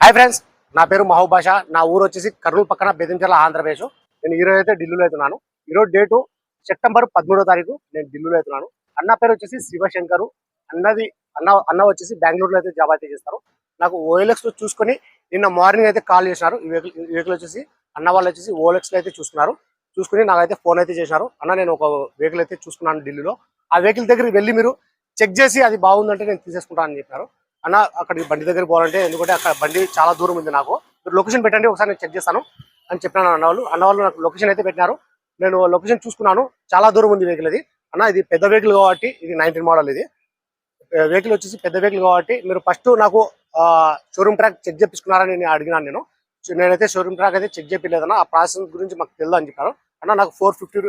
Hi friends నా పేరు మహబూబ్ బాషా. నా ఊరు వచ్చేసి కర్నూలు పక్కన బెదించర్ల ఆంధ్రప్రదేశ్. నేను ఈరోజు అయితే ఢిల్లీలో అవుతున్నాను. ఈరోజు డేటు సెప్టెంబర్ పదమూడో తారీఖు నేను ఢిల్లీలో అవుతున్నాను. అన్న పేరు వచ్చేసి శివశంకరు. అన్నది అన్న అన్న వచ్చేసి బెంగళూరులో అయితే జాబ్ అయితే చేస్తారు. నాకు ఓఎల్ఎక్స్లో చూసుకొని నిన్న మార్నింగ్ అయితే కాల్ చేసినారు. ఈ వెహికల్ ఈ వెహికల్ వచ్చేసి అన్న వాళ్ళు వచ్చేసి ఓఎల్ఎక్స్లో అయితే చూసుకున్నారు చూసుకుని నాకైతే ఫోన్ అయితే చేసినారు. అన్న నేను ఒక వెహికల్ అయితే చూసుకున్నాను ఢిల్లీలో. ఆ వెహికల్ దగ్గరికి వెళ్ళి మీరు చెక్ చేసి అది బాగుందంటే నేను తీసేసుకుంటానని చెప్పారు. అన్న అక్కడికి బండి దగ్గర పోవాలంటే ఎందుకంటే అక్కడ బండి చాలా దూరం ఉంది నాకు. మీరు లొకేషన్ పెట్టండి ఒకసారి నేను చెక్ చేస్తాను అని చెప్పినాను అన్నవాళ్ళు అన్నవాళ్ళు నాకు లొకేషన్ అయితే పెట్టినారు. నేను లొకేషన్ చూసుకున్నాను. చాలా దూరం ఉంది వెహికల్ ఇది. అన్న ఇది పెద్ద వెహికల్ కాబట్టి ఇది నైన్టీన్ మోడల్ ఇది. వెహికల్ వచ్చేసి పెద్ద వెహికల్ కాబట్టి మీరు ఫస్ట్ నాకు షోరూమ్ ట్రాక్ చెక్ చేపించుకున్నారని నేను అడిగినాను నేను. నేనైతే షోరూమ్ ట్రాక్ అయితే చెక్ చేయలేదన్న ఆ ప్రాసెస్ గురించి మాకు తెలియదు అని చెప్పారు. అన్న నాకు four fifty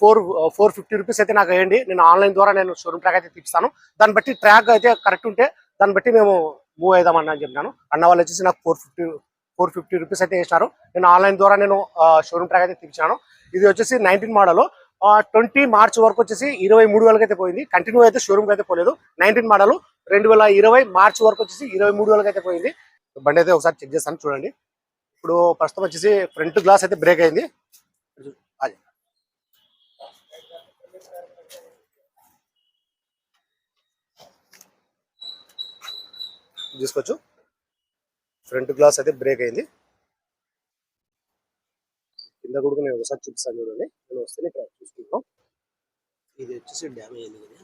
four four fifty rupees అయితే నాకు వేయండి. నేను ఆన్లైన్ ద్వారా నేను షోరూమ్ ట్రాక్ అయితే తీపిస్తాను. దాన్ని బట్టి ట్రాక్ అయితే కరెక్ట్ ఉంటే దాన్ని బట్టి మేము మూవ్ అవుదామని అని చెప్పినాను. అన్న వాళ్ళు వచ్చేసి నాకు four fifty four fifty rupees అయితే వేసినారు. నేను ఆన్లైన్ ద్వారా నేను షోరూమ్ ట్రాక్ అయితే తెప్పించాను ఇది వచ్చేసి నైన్టీన్ మోడల్ ట్వంటీ మార్చ్ వరకు వచ్చేసి ఇరవై మూడు వేలకి అయితే పోయింది. కంటిన్యూ అయితే షోరూమ్ అయితే పోలేదు. నైన్టీన్ మోడల్ రెండు వేల ఇరవై మార్చ్ వరకు వచ్చేసి ఇరవై మూడు వేలకి అయితే పోయింది. బండి అయితే ఒకసారి చెక్ చేస్తాను చూడండి. ఇప్పుడు ప్రస్తుతం వచ్చేసి ఫ్రంట్ గ్లాస్ అయితే బ్రేక్ అయింది. అది. తీసుకోవచ్చు. ఫ్రంట్ గ్లాస్ అయితే బ్రేక్ అయింది. కింద కూడా నేను ఒకసారి చూపిస్తాను చూడండి. నేను వస్తే ఇక్కడ చూసుకుంటాం. ఇది వచ్చేసి డ్యామేజ్ అయింది కదా.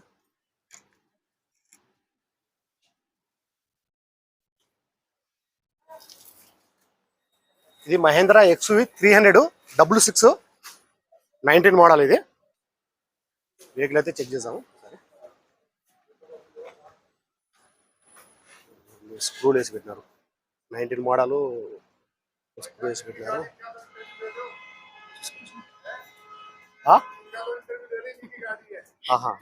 ఇది Mahindra XUV three hundred W six nineteen model ఇది. వెహికల్ అయితే చెక్ చేసాము సరే స్క్రూలు వేసి పెట్టినారు. నైన్టీన్ మోడలు స్క్రూ వేసి పెట్టినారు. ఆహా.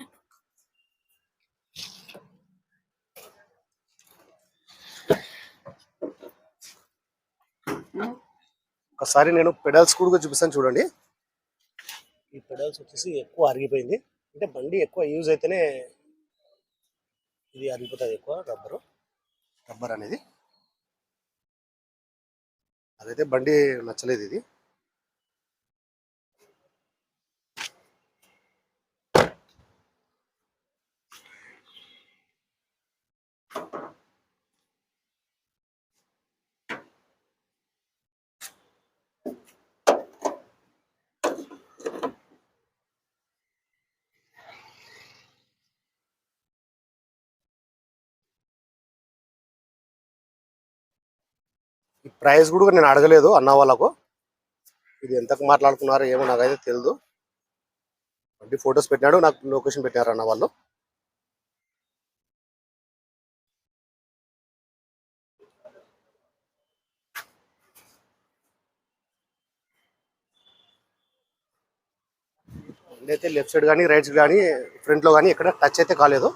ఒకసారి నేను పెడల్స్ కూడా చూపిస్తాను చూడండి. ఈ పెడల్స్ వచ్చేసి ఎక్కువ అరిగిపోయింది. అంటే బండి ఎక్కువ యూజ్ అయితేనే ఇది అరిగిపోతుంది ఎక్కువ రబ్బరు. రబ్బర్ అనేది. అదైతే బండి నచ్చలేదు ఇది. ప్రైస్ కూడా నేను అడగలేదు అన్న వాళ్ళకు. ఇది ఎంతకు మాట్లాడుకున్నారో ఏమో నాకైతే తెలియదు అంటే ఫొటోస్ పెట్టినాడు నాకు లొకేషన్ పెట్టినారు అన్న వాళ్ళు. అయితే లెఫ్ట్ సైడ్ కానీ రైట్ సైడ్ కానీ ఫ్రంట్లో కానీ ఎక్కడ టచ్ అయితే కాలేదు.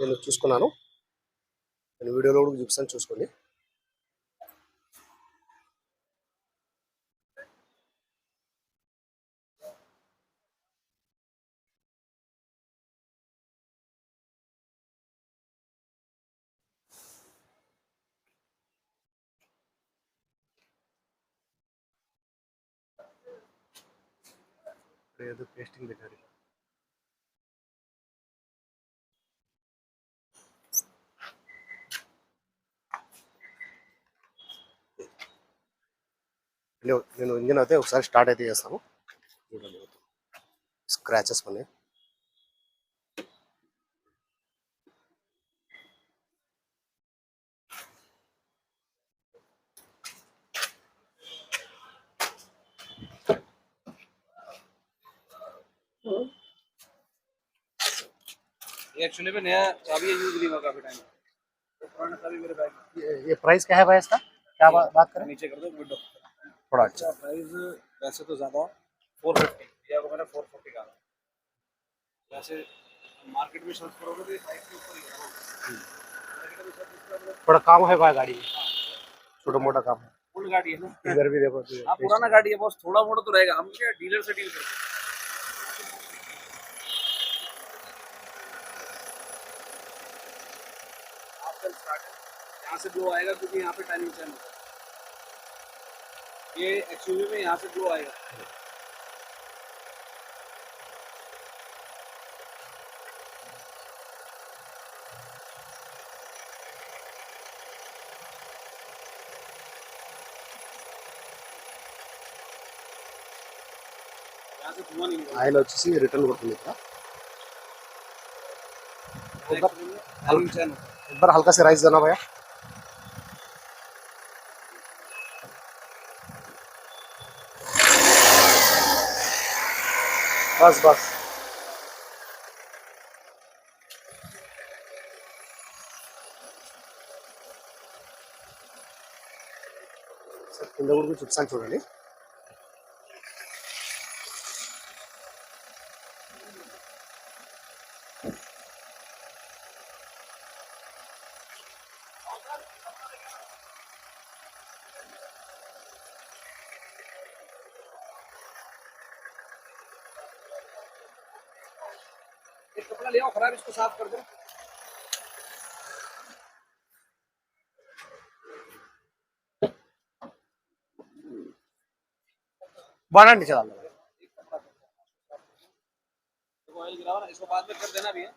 నేను చూసుకున్నాను. నేను వీడియోలో కూడా చూపిస్తాను చూసుకోండి. ఏదో పేస్టింగ్ పెట్టారు. నేను- ఇంజిన్ అయితే ఒకసారి స్టార్ట్ అయితే చేస్తాను. స్క్రాచెస్ ఉన్నాయి. ये एक्चुअली में नया चाबी यूज़ नहीं हुआ काफ़ी टाइम तो पुराना चाबी मेरे बैग ये, ये प्राइस क्या है भाई इसका? क्या बा, बात करें? नीचे कर दो विंडो थोड़ा अच्छा। अच्छा प्राइस वैसे तो ज़्यादा फोर फिफ्टी या को मैंने फोर फोर्टी का। वैसे मार्केट में सर्च करोगे तो के ऊपर ही है। मतलब थोड़ा काम है भाई गाड़ी में। छोटा मोटा काम है। फुल गाड़ी है ना। इधर भी देखो हाँ पुराना गाड़ी है बस थोड़ा मोड़ा तो रहेगा। हम क्या डीलर से डील करते हैं? से ब्लो आएगा क्योंकि यहाँ पे टाइमिंग चेंज होता है ये एक्सयूवी में यहाँ से ग्लो आएगा यहाँ से धुआं नहीं निकलता ఆయిల్ వచ్చేసి రిటర్న్ కొడుతుంది ఇక్కడ एक्चुअली में हैंगिंग चैन होता है బస్ బస్. కింద కూడా చూపిస్తాను చూడండి. एक कपड़ा ले आओ खराब इसको साफ़ कर दो बारह नीचे डाल ऑयल इसको बाद में कर देना भी है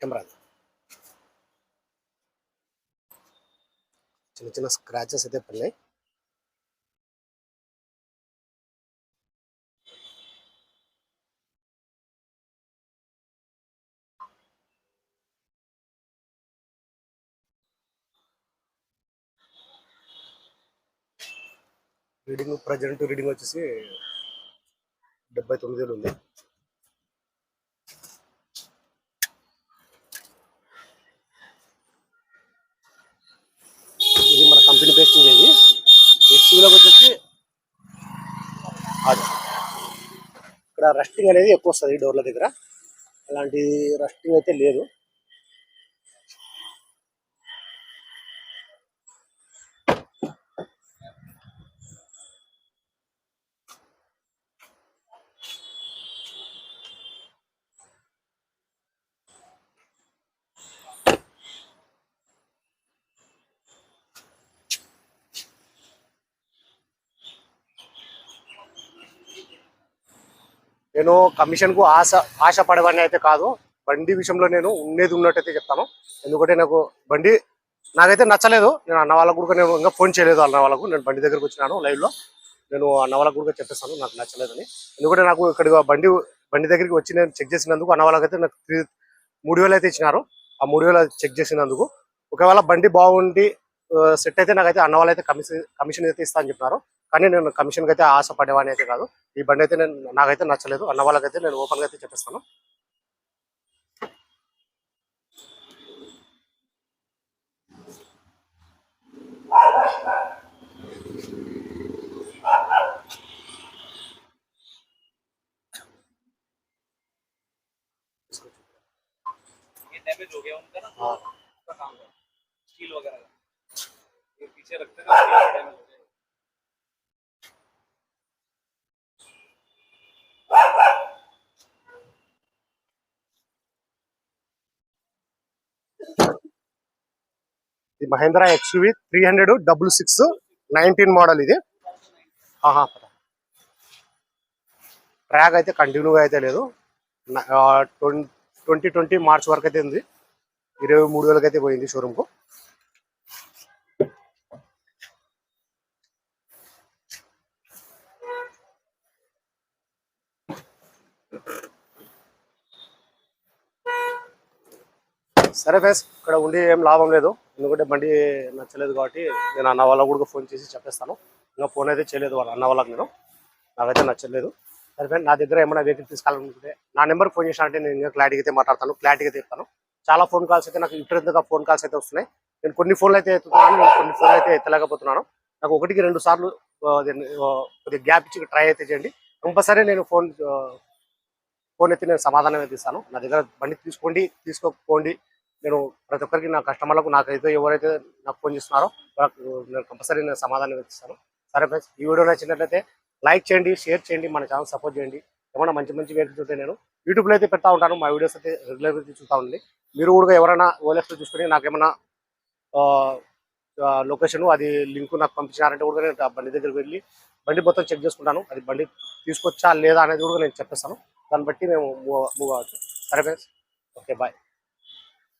కెమెరా చిన్న చిన్న స్క్రాచెస్ అయితే పడినాయి. రీడింగ్ ప్రజెంట్ రీడింగ్ వచ్చేసి డెబ్బై తొమ్మిది ఉంది ఇది మన కంపెనీ పేస్టింగ్ ఇది ఇందులోకి వచ్చేసి అది. ఇక్కడ రస్టింగ్ అనేది ఎక్కువ వస్తుంది ఈ డోర్ల దగ్గర. అలాంటి రస్టింగ్ అయితే లేదు. నేను కమిషన్కు ఆశ ఆశ పడవని అయితే కాదు. బండి విషయంలో నేను ఉండేది ఉన్నట్టయితే చెప్తాను. ఎందుకంటే నాకు బండి నాకైతే నచ్చలేదు. నేను అన్న వాళ్ళకు కూడా నేను ఇంకా ఫోన్ చేయలేదు అన్న వాళ్ళకు. నేను బండి దగ్గరకు వచ్చినాను లైవ్లో. నేను అన్న వాళ్ళకు కూడా చెప్పేస్తాను. నాకు నచ్చలేదని. ఎందుకంటే నాకు ఇక్కడ బండి బండి దగ్గరికి వచ్చి నేను చెక్ చేసినందుకు అన్న వాళ్ళకైతే నాకు త్రీ- మూడు వేలు అయితే ఇచ్చినారు. ఆ మూడు వేలు చెక్ చేసినందుకు. ఒకవేళ బండి బాగుండి సెట్ అయితే నాకైతే అన్న వాళ్ళైతే కమిషన్ కమిషన్ అయితే ఇస్తా అని చెప్పినారు. కానీ నేను కమిషన్ అయితే ఆశ పడేవాని అయితే కాదు ఈ బండి అయితే నేను నాకైతే నచ్చలేదు అన్న వాళ్ళకైతే నేను ఓపెన్ గా అయితే చెప్పేస్తాను ये डैमेज हो गया उनका ना हाँ। उसका काम है स्टील वगैरह का ये पीछे रखते थे स्टील डैमेज हो गया ఇది Mahindra XUV three hundred double six nineteen model ఇది. ఆహా. ట్రాక్ అయితే కంటిన్యూగా అయితే లేదు. ట్వంటీ ట్వంటీ మార్చ్ వరకు అయితే ఉంది. ఇరవై మూడు వేలకు అయితే పోయింది షోరూమ్కు సరే ఫ్రెండ్స్ ఇక్కడ ఉండి ఏం లాభం లేదు. ఎందుకంటే బండి నచ్చలేదు కాబట్టి నేను అన్న వాళ్ళకు కూడా ఫోన్ చేసి చెప్పేస్తాను. ఇంకా ఫోన్ అయితే చేయలేదు వాళ్ళ అన్న వాళ్ళకి నేను. నాకైతే నచ్చలేదు. సరే నా దగ్గర ఏమైనా వెహికల్ తీసుకోవాలనుకుంటే నా నెంబర్కి ఫోన్ చేసినా అంటే నేను ఇంకా క్లారిటీగా అయితే మాట్లాడతాను. క్లారిటీగా చెప్తాను. చాలా ఫోన్ కాల్స్ అయితే నాకు ఇంటర్గా ఫోన్ కాల్స్ అయితే వస్తున్నాయి. నేను కొన్ని ఫోన్లు అయితే ఎత్తుతున్నాను నేను కొన్ని ఫోన్లు అయితే ఎత్తలేకపోతున్నాను. నాకు ఒకటికి రెండు సార్లు కొద్దిగా గ్యాప్ ఇచ్చి ట్రై అయితే చేయండి. కంపల్సరీ నేను ఫోన్ ఫోన్ ఎత్తి నేను సమాధానం అయితే ఇస్తాను. నా దగ్గర బండి తీసుకోండి తీసుకోకపోండి. నేను ప్రతి ఒక్కరికి నా కస్టమర్లకు నాకైతే ఎవరైతే నాకు ఫోన్ చేస్తున్నారో వాళ్ళకు నేను కంపల్సరీ నేను సమాధానం ఇస్తాను. సరే ఫ్రెండ్స్ ఈ వీడియో నచ్చినట్లయితే లైక్ చేయండి షేర్ చేయండి మన ఛానల్ సపోర్ట్ చేయండి. ఏమైనా మంచి మంచి వెహికల్స్ ఉంటే నేను యూట్యూబ్లో అయితే పెడతా ఉంటాను మా వీడియోస్ అయితే రెగ్యులర్గా చూస్తూ ఉండండి. మీరు కూడా ఎవరైనా ఓలెక్స్లో చూసుకొని నాకేమైనా లొకేషన్ అది లింక్ నాకు పంపించారంటే కూడా నేను బండి దగ్గరికి వెళ్ళి బండి మొత్తం చెక్ చేసుకుంటాను. అది బండి తీసుకొచ్చా లేదా అనేది కూడా నేను చెప్పేస్తాను. దాన్ని బట్టి మేము మూవ్ అవ్వచ్చు. సరే ఫ్రెండ్స్ ఓకే బాయ్